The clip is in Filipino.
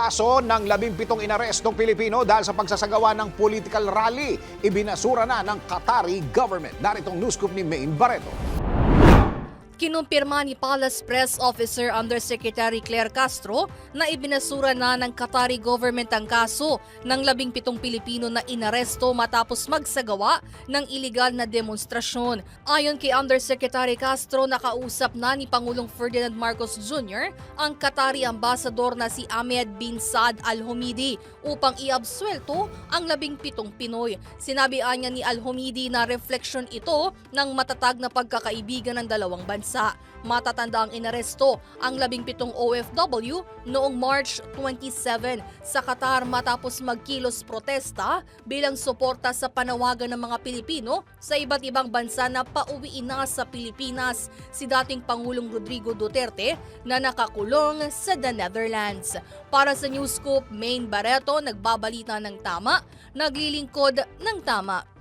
kaso ng labing pitong inarestong Pilipino dahil sa pagsasagawa ng political rally. Ibinasura na ng Qatari government. Naritong news scoop ni Maine Barreto. Kinumpirma ni Palace Press Officer Undersecretary Claire Castro na ibinasura na ng Qatari government ang kaso ng labing pitong Pilipino na inaresto matapos magsagawa ng iligal na demonstrasyon. Ayon kay Undersecretary Castro, nakausap na ni Pangulong Ferdinand Marcos Jr. ang Qatari ambassador na si Ahmed bin Saad Al Humidi upang iabsuelto ang labing pitong Pinoy. Sinabi anya ni Al Humidi na refleksyon ito ng matatag na pagkakaibigan ng dalawang bansa. Matatanda ang inaresto ang labing pitong OFW noong March 27 sa Qatar matapos magkilos protesta bilang suporta sa panawagan ng mga Pilipino sa iba't ibang bansa na pauwiin na sa Pilipinas si dating Pangulong Rodrigo Duterte na nakakulong sa the Netherlands. Para sa News Scoop, Main Barreto nagbabalita ng tama, naglilingkod ng tama.